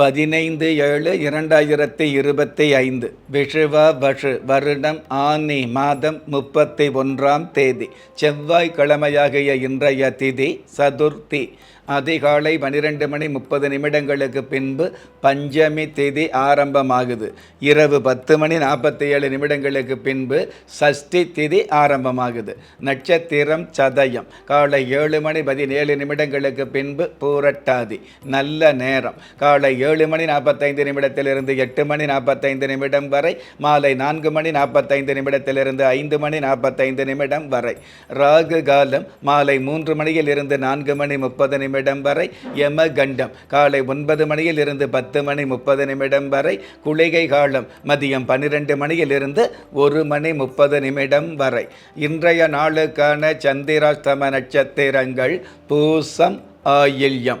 பதினைந்து ஏழு இரண்டாயிரத்தி இருபத்தி ஐந்து விஷுவ வஷு வருடம் ஆனி மாதம் முப்பத்தி ஒன்றாம் தேதி செவ்வாய்க்கிழமையாகிய இன்றைய திதி சதுர்த்தி. அதிகாலை பன்னிரெண்டு மணி முப்பது நிமிடங்களுக்கு பின்பு பஞ்சமி திதி ஆரம்பமாகுது. இரவு பத்து மணி நாற்பத்தி ஏழு நிமிடங்களுக்கு பின்பு சஷ்டி திதி ஆரம்பமாகுது. நட்சத்திரம் சதயம். காலை ஏழு மணி பதினேழு நிமிடங்களுக்கு பின்பு பூரட்டாதி. நல்ல நேரம். காலை ஏழு மணி நாற்பத்தைந்து நிமிடத்திலிருந்து எட்டு மணி நாற்பத்தைந்து நிமிடம் வரை மாலை நான்கு மணி நாற்பத்தைந்து நிமிடத்திலிருந்து ஐந்து மணி நாற்பத்தைந்து நிமிடம் வரை. ராகு காலம் மாலை மூன்று மணியில் இருந்து நான்கு மணி முப்பது நிமிடம் வரை யமகண்டம். காலை ஒன்பது மணியில் இருந்து பத்து மணி முப்பது நிமிடம் வரை குளிகை காலம். மதியம் பன்னிரெண்டு மணியிலிருந்து ஒரு மணி முப்பது நிமிடம் வரை. இன்றைய நாளுக்கான சந்திராஷ்டம நட்சத்திரங்கள் பூசம் ஆயில்யம்.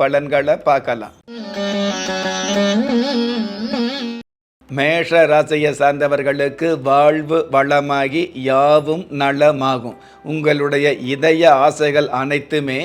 பலன்களை பார்க்கலாம். மேஷ ராசியை சார்ந்தவர்களுக்கு வாழ்வு வளமாகி யாவும் நலமாகும். உங்களுடைய இதய ஆசைகள் அனைத்துமே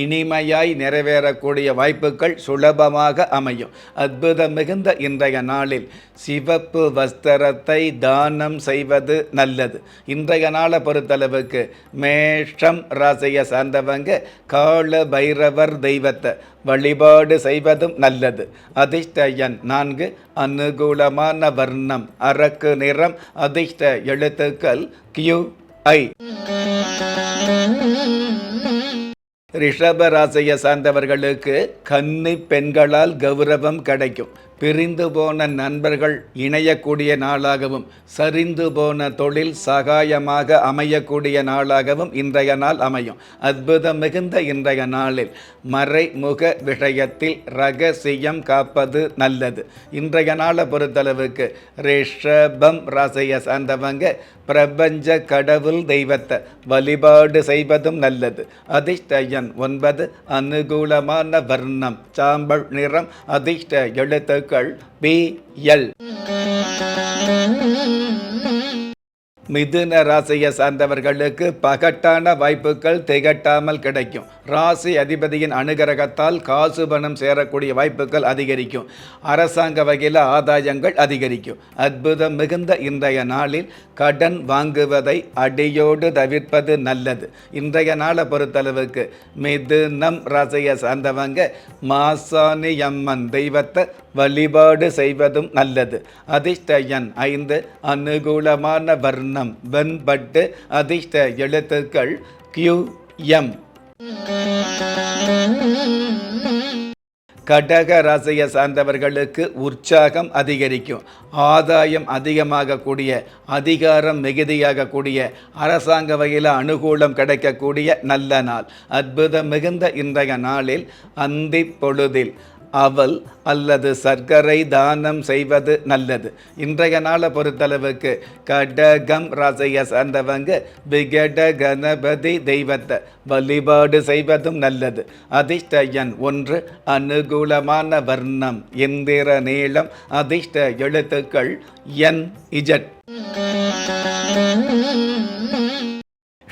இனிமையாய் நிறைவேறக்கூடிய வாய்ப்புகள் சுலபமாக அமையும். அற்புதம் மிகுந்த இன்றைய நாளில் சிவப்பு வஸ்திரத்தை தானம் செய்வது நல்லது. இன்றைய நாளை பொறுத்தளவுக்கு மேஷம் ராசியை சார்ந்தவங்க கால பைரவர் தெய்வத்தை வழிபாடு செய்வதும் நல்லது. அதிர்ஷ்ட எண் நான்கு அனுகூலமான வர்ணம் அரக்கு நிறம் அதிர்ஷ்ட எழுத்துக்கள் கியூ ஐ. ரிஷப ராசியை சார்ந்தவர்களுக்கு கன்னி பெண்களால் கௌரவம் கிடைக்கும். பிரிந்து போன நண்பர்கள் இணையக்கூடிய நாளாகவும் சரிந்து போன தொழில் சகாயமாக அமையக்கூடிய நாளாகவும் இன்றைய நாள் அமையும். அற்புதம் மிகுந்த இன்றைய நாளில் மறைமுக விஷயத்தில் ரகசியம் காப்பது நல்லது. இன்றைய நாளை பொறுத்தளவுக்கு ரிஷபம் ராசியை சார்ந்தவங்க பிரபஞ்ச கடவுள் தெய்வத்தை வழிபாடு செய்வதும் நல்லது. அதிர்ஷ்டயன் ஒன்பது அனுகூலமான வர்ணம் சாம்பல் நிறம் அதிர்ஷ்ட எழுத்துக்கள் பி எல் மிதுன ராசியை சார்ந்தவர்களுக்கு பகட்டான வாய்ப்புகள் திகட்டாமல் கிடைக்கும். ராசி அதிபதியின் அனுகிரகத்தால் காசு பணம் சேரக்கூடிய வாய்ப்புகள் அதிகரிக்கும். அரசாங்க வகையில் ஆதாயங்கள் அதிகரிக்கும். அற்புதம் மிகுந்த இன்றைய நாளில் கடன் வாங்குவதை அடியோடு தவிர்ப்பது நல்லது. இன்றைய நாளை பொறுத்தளவுக்கு மிதுனம் ராசியை சார்ந்தவங்க மாசாணி அம்மன் தெய்வத்தை வழிபாடு செய்வதும் நல்லது. அதிர்ஷ்ட எண் ஐந்து அனுகூலமான வர்ணம் வெண்பட்டு அதிர்ஷ்ட எழுத்துக்கள் கியூ எம். கடக ராசியை சார்ந்தவர்களுக்கு உற்சாகம் அதிகரிக்கும். ஆதாயம் அதிகமாகக்கூடிய அதிகாரம் மிகுதியாகக்கூடிய அரசாங்க வகையில் அனுகூலம் கிடைக்கக்கூடிய நல்ல நாள். அற்புதம் மிகுந்த இன்றைய நாளில் அந்தி பொழுதில். அவல் அல்லது சர்க்கரை தானம் செய்வது நல்லது. இன்றைய நாளை பொறுத்தளவுக்கு கடகம் ராசையை சார்ந்தவங்க விகட கணபதி தெய்வத்தை வழிபாடு செய்வதும் நல்லது. அதிர்ஷ்ட எண் ஒன்று அனுகூலமான வர்ணம் எந்திர நீளம் அதிர்ஷ்ட எழுத்துக்கள் என் இஜட்.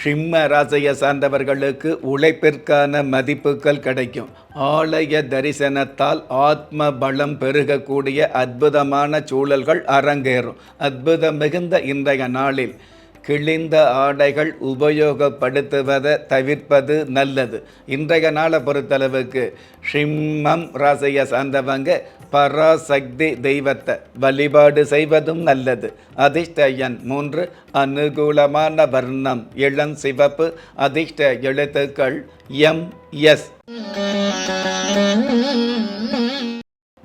சிம்ம ராசியை சார்ந்தவர்களுக்கு உழைப்பிற்கான மதிப்புகள் கிடைக்கும். ஆலய தரிசனத்தால் ஆத்ம பலம் பெருகக்கூடிய அற்புதமான சூழல்கள் அரங்கேறும். அற்புதம் மிகுந்த இன்றைய நாளில் கிழிந்த ஆடைகள் உபயோகப்படுத்துவதை தவிர்ப்பது நல்லது. இன்றைய நாளை பொறுத்தளவுக்கு சிம்மம் ராசியை சார்ந்தவங்க பராசக்தி தெய்வத்தை வழிபாடு செய்வதும் நல்லது. அதிர்ஷ்ட எண் மூன்று அனுகூலமான வர்ணம் இளம் சிவப்பு அதிர்ஷ்ட எழுத்துக்கள் எம் எஸ்.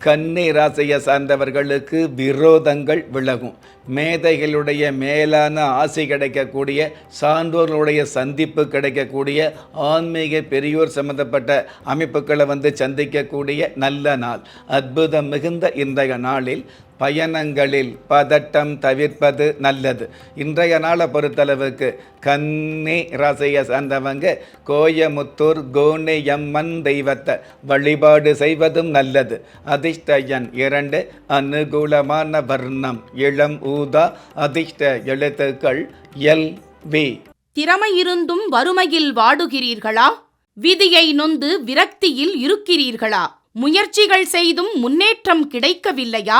கன்னி ராசியை சார்ந்தவர்களுக்கு விரோதங்கள் விலகும். மேதைகளுடைய மேலான ஆசை கிடைக்கக்கூடிய சான்றோர்களுடைய சந்திப்பு கிடைக்கக்கூடிய ஆன்மீக பெரியோர் சம்பந்தப்பட்ட அமைப்புகளை வந்து சந்திக்கக்கூடிய நல்ல நாள். அற்புதம் மிகுந்த இன்றைய நாளில் பயணங்களில் பதட்டம் தவிர்ப்பது நல்லது. இன்றைய நாளை பொறுத்தளவுக்கு கன்னி ராசியை சார்ந்தவங்க கோயமுத்தூர் கோணியம்மன் தெய்வத்தை வழிபாடு செய்வதும் நல்லது. அதிர்ஷ்ட எண் இரண்டு அனுகூலமான வர்ணம் இளம் ஊதா அதிர்ஷ்ட எழுத்துக்கள் எல் வி. திறமை இருந்தும் வறுமையில் வாடுகிறீர்களா? விதியை நொந்து விரக்தியில் இருக்கிறீர்களா? முயற்சிகள் செய்தும் முன்னேற்றம் கிடைக்கவில்லையா?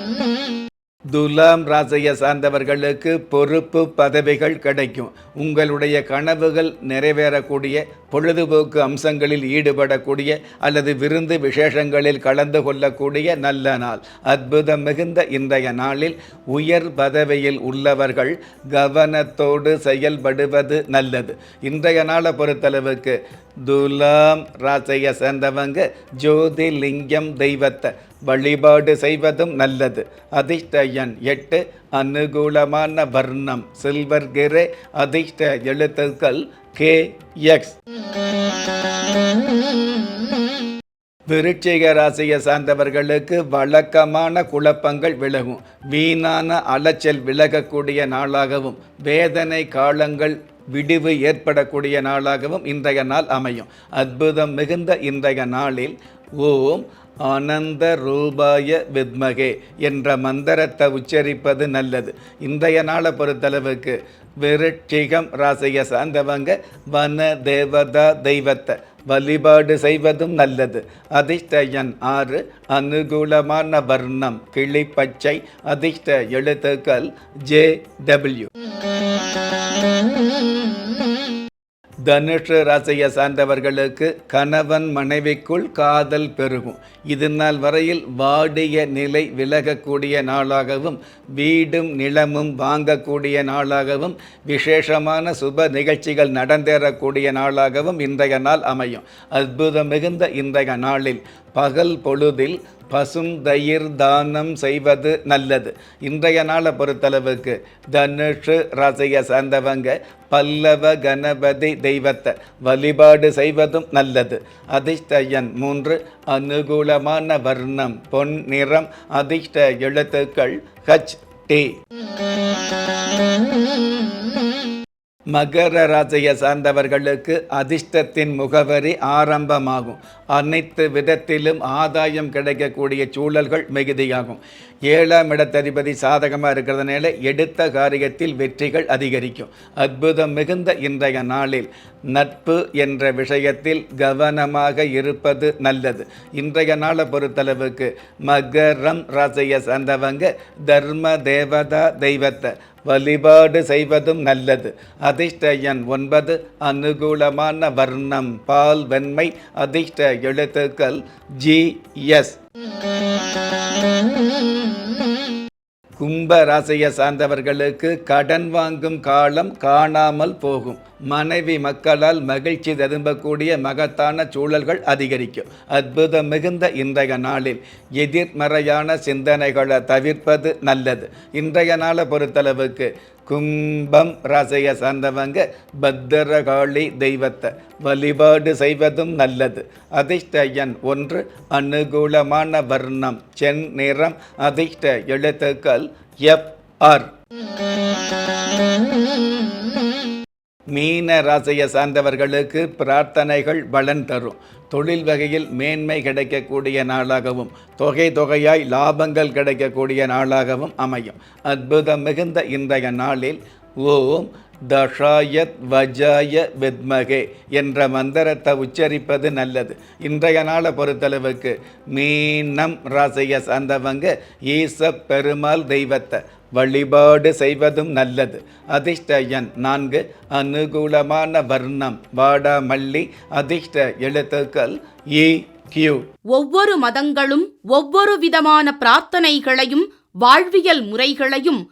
துலாம் ராசியை சார்ந்தவர்களுக்கு பொறுப்பு பதவிகள் கிடைக்கும். உங்களுடைய கனவுகள் நிறைவேறக்கூடிய பொழுதுபோக்கு அம்சங்களில் ஈடுபடக்கூடிய அல்லது விருந்து விசேஷங்களில் கலந்து கொள்ளக்கூடிய நல்ல நாள். அற்புதம் மிகுந்த இன்றைய நாளில் உயர் பதவியில் உள்ளவர்கள் கவனத்தோடு செயல்படுவது நல்லது. இன்றைய நாளை பொறுத்தளவுக்கு துலாம் ராசியை சேர்ந்தவங்க ஜோதிலிங்கம் தெய்வத்தை வழிபாடு செய்வதும் நல்லது. அதிர்ஷ்ட எண் எட்டு அனுகூலமான வர்ணம். சில்வர் கிரே அதிர்ஷ்ட எழுத்துக்கள் கே எக்ஸ். விருட்சிக ராசியை சார்ந்தவர்களுக்கு வழக்கமான குழப்பங்கள் விலகும். வீணான அலைச்சல் விலகக்கூடிய நாளாகவும் வேதனை காலங்கள் விடிவு ஏற்படக்கூடிய நாளாகவும் இன்றைய நாள் அமையும். அற்புதம் மிகுந்த இன்றைய நாளில் ஓம் ஆனந்த ரூபாய வித்மகே என்ற மந்திரத்தை உச்சரிப்பது நல்லது. இன்றைய நாளை பொறுத்தளவுக்கு விருட்சிகம் ராசியை சார்ந்தவங்க வன தேவதா தெய்வத்தை வழிபாடு செய்வதும் நல்லது. அதிர்ஷ்ட எண் ஆறு அனுகூலமான வர்ணம் கிளி பச்சை அதிர்ஷ்ட எழுத்துக்கள் ஜே டபிள்யூ. தனுஷ் ராசியை சார்ந்தவர்களுக்கு கணவன் மனைவிக்குள் காதல் பெருகும். இது நாள் வரையில் வாடிய நிலை விலகக்கூடிய நாளாகவும் வீடும் நிலமும் வாங்கக்கூடிய நாளாகவும் விசேஷமான சுப நிகழ்ச்சிகள் நடந்தேறக்கூடிய நாளாகவும் இன்றைய நாள் அமையும். அற்புதம் மிகுந்த இன்றைய நாளில் பகல் பொழுதில் பசும் தயிர் தானம் செய்வது நல்லது. இன்றைய நாளை பொறுத்தளவுக்கு தனுஷு ராசியை சார்ந்தவங்க பல்லவ கணபதி தெய்வத்தை வழிபாடு செய்வதும் நல்லது. அதிர்ஷ்டயன் மூன்று அனுகூலமான வர்ணம் பொன் நிறம் அதிர்ஷ்ட எழுத்துக்கள் ஹச் டி மகர ராசியை சார்ந்தவர்களுக்கு அதிர்ஷ்டத்தின் முகவரி ஆரம்பமாகும். அனைத்து விதத்திலும் ஆதாயம் கிடைக்கக்கூடிய சூழல்கள் மிகுதியாகும். ஏழாம் இடத்ததிபதி சாதகமாக இருக்கிறதுனால எடுத்த காரியத்தில் வெற்றிகள் அதிகரிக்கும். அற்புதம் மிகுந்த இன்றைய நாளில். நட்பு என்ற விஷயத்தில் கவனமாக இருப்பது நல்லது. இன்றைய நாளை பொறுத்தளவுக்கு மகரம் ராசியை சார்ந்தவங்க தர்ம தேவதா தெய்வத்தை வழிபாடு செய்வதும் நல்லது. அதிர்ஷ்ட எண் ஒன்பது அனுகூலமான வர்ணம் பால் வெண்மை அதிர்ஷ்ட எழுத்துக்கள் ஜி எஸ். கும்ப ராசியை சார்ந்தவர்களுக்கு கடன் வாங்கும் காலம் காணாமல் போகும். மனைவி மக்களால் மகிழ்ச்சி ததும்பக்கூடிய மகத்தான சூழல்கள் அதிகரிக்கும். அற்புதம் மிகுந்த இன்றைய நாளில் எதிர்மறையான சிந்தனைகளை தவிர்ப்பது நல்லது. இன்றைய நாளை பொறுத்தளவுக்கு கும்பம் ராசியை சார்ந்தவங்க பத்திரகாளி தெய்வத்தை வழிபாடு செய்வதும் நல்லது. அதிர்ஷ்ட எண் ஒன்று அனுகூலமான வர்ணம் சென் நிறம் அதிர்ஷ்ட எழுத்துக்கள் எப் ஆர். மீன ராசியை சார்ந்தவர்களுக்கு பிரார்த்தனைகள் பலன் தரும். தொழில் வகையில் மேன்மை கிடைக்கக்கூடிய நாளாகவும் தொகை தொகையாய் லாபங்கள் கிடைக்கக்கூடிய நாளாகவும் அமையும். அற்புதம் மிகுந்த இன்றைய நாளில் ஓம் தஷாயத் வஜாய வித்மகே என்ற மந்திரத்தை உச்சரிப்பது நல்லது. இன்றைய நாளை பொறுத்தளவுக்கு மீனம் ராசியை சார்ந்தவங்க ஈச பெருமாள் தெய்வத்தை வழிபாடு செய்வதும் நல்லது. அதிர்ஷ்ட எண் நான்கு அனுகூலமான வர்ணம் வாடாமல்லி அதிர்ஷ்ட எழுத்துக்கள் ஏ கியூ. ஒவ்வொரு மதங்களும் ஒவ்வொரு விதமான பிரார்த்தனைகளையும் வாழ்வியல் முறைகளையும்